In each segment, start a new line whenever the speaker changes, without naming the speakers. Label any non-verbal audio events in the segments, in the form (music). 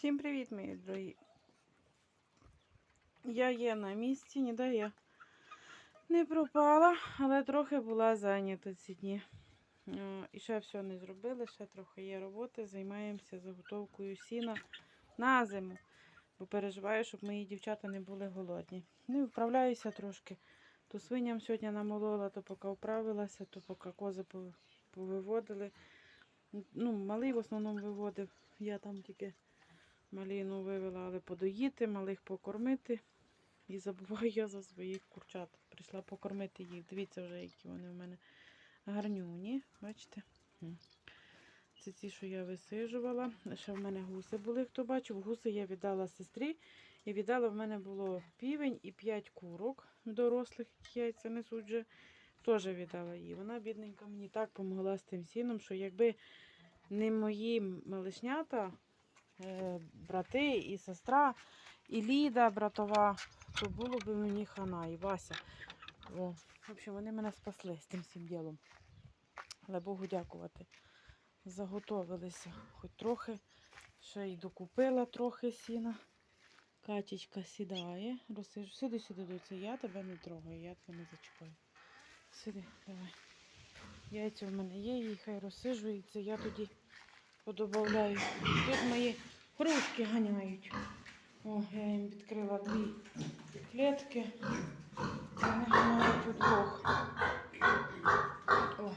Всім привіт, мої дорогі. Я є на місці, ніде я не пропала, але трохи була зайнята ці дні. Е, І ще все не зробили, ще трохи є роботи. Займаємося заготовкою сіна на зиму. Бо переживаю, щоб мої дівчата не були голодні. Ну і вправляюся трошки. То свиням сьогодні намолола, то поки вправилася, то поки кози повиводили. Ну, малий в основному виводив. Я там тільки маліну вивела, але подоїти, малих покормити. І забуваю я за своїх курчат. Прийшла покормити їх. Дивіться вже, які вони в мене гарнюні. Бачите? Це ті, що я висижувала. Ще в мене гуси були, хто бачив. Гуси я віддала сестрі. І віддала в мене було півень і п'ять курок дорослих, яйця несуть вже. Теж віддала їй. Вона, бідненька, мені так допомогла з тим сіном, що якби не мої малишнята, брати і сестра, і Ліда, братова, то було б мені хана, і Вася. О, в общем, вони мене спасли з тим всім ділом. Але Богу дякувати. Заготовилися хоч трохи. Ще й докупила трохи сіна. Катічка сідає. Розсижу. Сиди сюди, доця, я тебе не трогаю, я тебе не зачіпаю. Сиди, давай. Яйця в мене є, і хай розсижується, я тоді подобавляю. Тут мої кружки ганяють. О, я їм відкрила дві клітки. Вони ганяють удвох. О,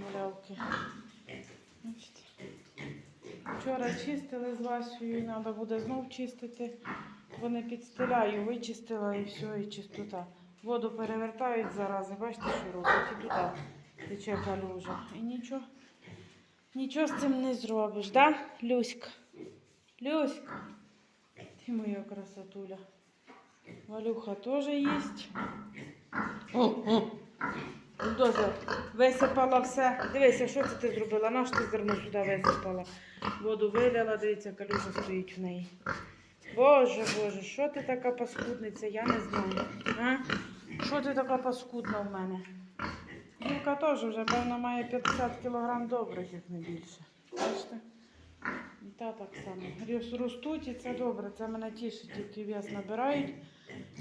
малявки. Вчора чистили з Васею, і треба буде знов чистити. Вони підстеляю, вичистила і все, і чистота. Воду перевертають зарази, бачите, що роблять, і туди тече калюжа. І нічого, нічого з цим не зробиш, да, Люська? Люська, ти моя красотуля. Валюха теж їсть. О. Висипала все. Дивися, що це ти зробила? Наш ти зерно сюди висипала. Воду виляла, дивіться, калюжа стоїть в неї. Боже, Боже, що ти така паскудниця, я не знаю. А? Що ти така паскудна в мене? Юлка теж вже, певно, має 50 кг добрих, як не більше. Бачите? І та так само. Ростуть і це добре, це мене тішить, тільки вес набирають.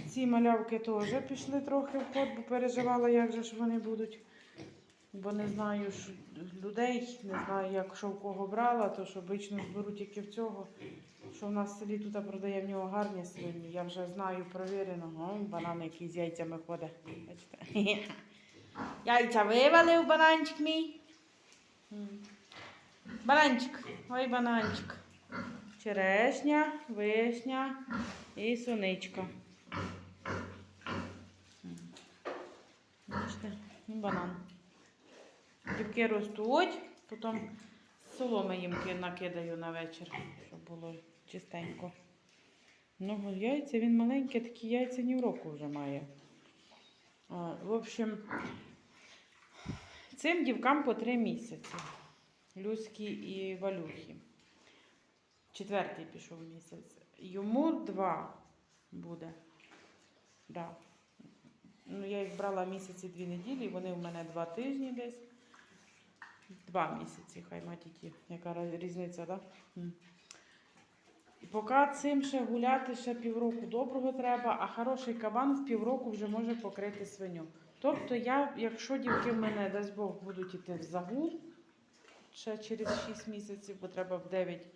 Ці малявки теж пішли трохи в ход, бо переживала, як же ж вони будуть. Бо не знаю ж людей, не знаю, як що в кого брала, то ж обично зберу тільки в цього. Що в нас в селі тут продає в нього гарні свині. Я вже знаю провірено. О, банан, який з яйцями ходить. Бачите? (laughs) Яйця вивалив бананчик мій. Бананчик, ой бананчик. Черешня, вишня і суничка. М. Бачите, банан. Дівки ростуть, потім соломи їм накидаю на вечір, щоб було чистенько. Ну, яйця, він маленький, такі яйця ні в року вже має. А, в общем, цим дівкам по три місяці. Люські і Валюхі. Четвертий пішов місяць. Йому два буде. Да. Ну, я їх брала місяці дві неділі, вони в мене два тижні десь. Два місяці, хай матіті. Яка різниця, так? Да? Поки цим ще гуляти ще півроку доброго треба, а хороший кабан в півроку вже може покрити свиню. Тобто я, якщо дівки в мене, дасть Бог, будуть іти в загул ще через 6 місяців, бо треба в 9,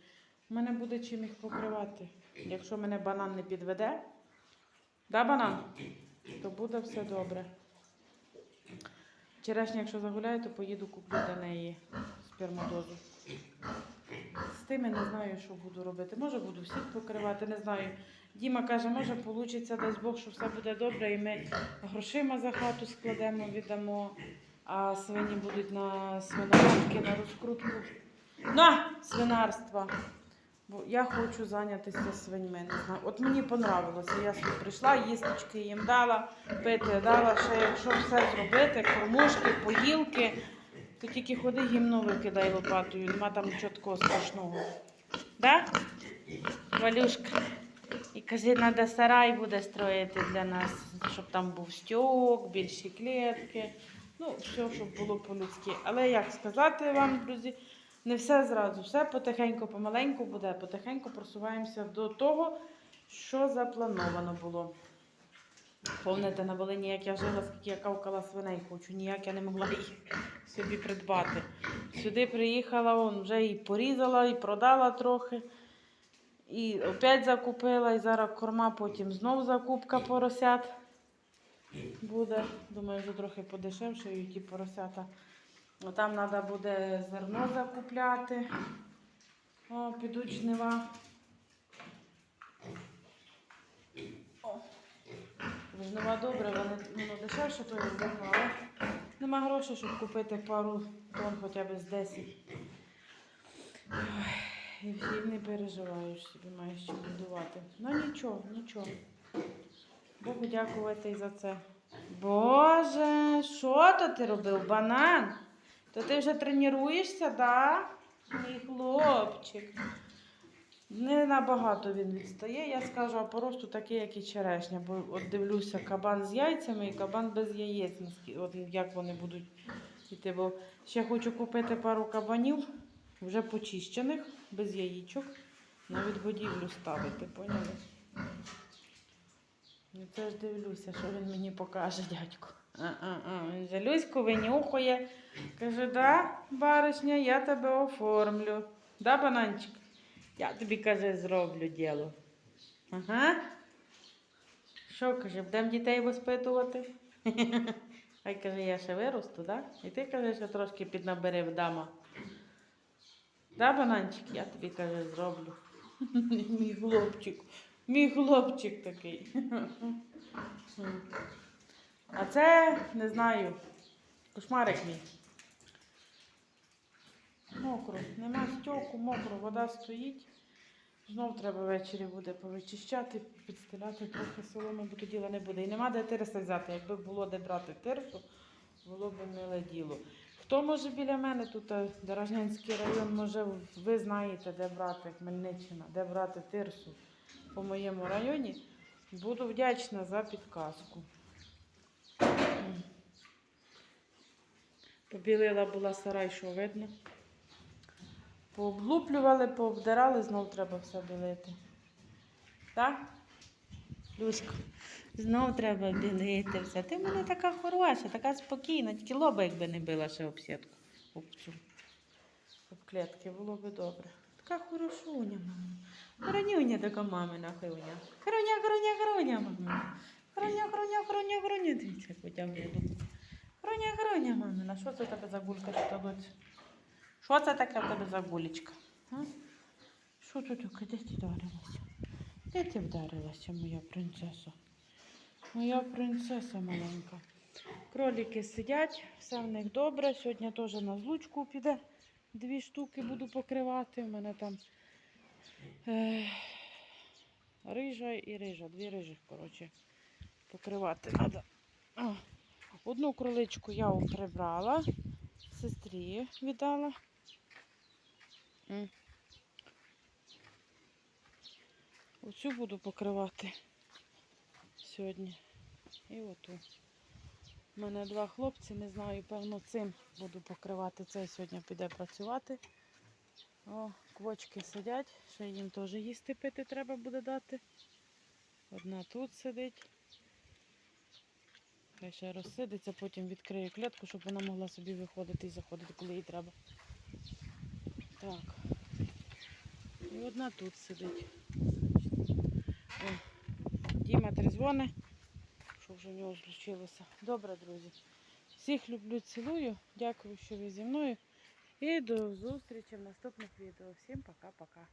в мене буде чим їх покривати. Якщо мене банан не підведе, да, банан? То буде все добре. Черешня, якщо загуляю, то поїду куплю для неї спермодозу. З тими не знаю, що буду робити. Може буду всіх покривати, не знаю. Діма каже, може вийде, дасть Бог, що все буде добре, і ми грошима за хату складемо, віддамо, а свині будуть на свиноматки, на розкрутку. На свинарства. Бо я хочу зайнятися свиньми. Не знаю. От мені понравилося. Я собі прийшла, їсточки їм дала, пити дала. Ще якщо все зробити, кормушки, поїлки, то тільки ходи гімно викидай лопатою. Нема там нічого такого страшного. Да? Валюшка? І каже, треба сарай буде строїти для нас, щоб там був стьок, більші клітки. Ну, все, щоб було по-людськи. Але як сказати вам, друзі, Не все зразу, все потихеньку, помаленьку буде, потихеньку просуваємося до того, що заплановано було. Помните, на Волині, як я жила, скільки я кавкала свиней хочу, ніяк я не могла їх собі придбати. Сюди приїхала, он, вже і порізала, і продала трохи. І опять закупила, і зараз корма, потім знов закупка поросят буде. Думаю, вже трохи подешевшають ті поросята. О, Там треба буде зерно закупляти. О, підуть жнива. О, жнива добре, воно дешевше, то зерно, але нема грошей, щоб купити пару тонн хоча б з 10. Ой, і не переживаєш, собі маєш чим будувати. Ну нічого, нічого. Богу дякувати і за це. Боже, що то ти робив? Банан? То ти вже тренуєшся, да? Мій хлопчик. Не набагато він відстає, я скажу, а по росту такий, як і черешня. Бо от дивлюся, кабан з яйцями і кабан без яєць. От як вони будуть йти. Бо ще хочу купити пару кабанів, вже почищених, без яєчок. Навіть годівлю ставити, поняли? Ну це ж дивлюся, що він мені покаже, дядько. А-а-а. Він же Люську винюхує. Каже, да, баришня, я тебе оформлю. Да, бананчик? Я тобі, каже, зроблю діло. Ага. Що каже, будемо дітей воспитувати? Хай (laughs) каже, я ще виросту, да? І ти каже, що трошки піднабери вдама. Да, бананчик, я тобі каже, зроблю. (laughs) Мій хлопчик. Мій хлопчик такий. А це, не знаю, кошмарик мій. Мокро. Нема стьоку, мокро, вода стоїть. Знов треба ввечері буде повичищати, підстеляти трохи соломи, бо тоді не буде. І нема де тирса взяти. Якби було де брати тирсу, було б миле діло. Хто може біля мене тут е, Дорожнянський район, може ви знаєте, де брати Хмельниччина, де брати тирсу по моєму районі. Буду вдячна за підказку. Побілила була сарай, що видно. Пооблуплювали, пообдирали, знов треба все білити. Так? Люсько, знов треба білити все. Ти в мене така хороша, така спокійна, тільки лоба, якби не била ще об сітку, об цю, об клітки, було би добре. Така хорошуня, мама. Хронюня така мамина хруня. Хруня, хруня, хруня, мама. Хруня, хруня, хруня, хруня. Дивіться, дух. Хруня, хруня, мамина. Що це тебе за гулька тут доць? Що це таке в тебе за гулечка? Що тут? Де ти вдарилася? Де ти вдарилася, моя принцеса? Моя принцеса маленька. Кролики сидять, все в них добре. Сьогодні теж на злучку піде. Дві штуки буду покривати. У мене там е, рижа і рижа. Дві рижих, коротше, покривати треба. Одну кроличку я прибрала, сестрі віддала. Оцю буду покривати сьогодні. І оту. У мене два хлопці, не знаю, певно, цим буду покривати. Цей сьогодні піде працювати. О, квочки сидять, ще їм теж їсти пити треба буде дати. Одна тут сидить. Хай ще розсидиться, потім відкрию клітку, щоб вона могла собі виходити і заходити, коли їй треба. Так. І одна тут сидить. О, Діма трезвони, що вже в нього злучилося. Добре, друзі. Всіх люблю, цілую. Дякую, що ви зі мною. І до зустрічі в наступних відео. Всім пока-пока.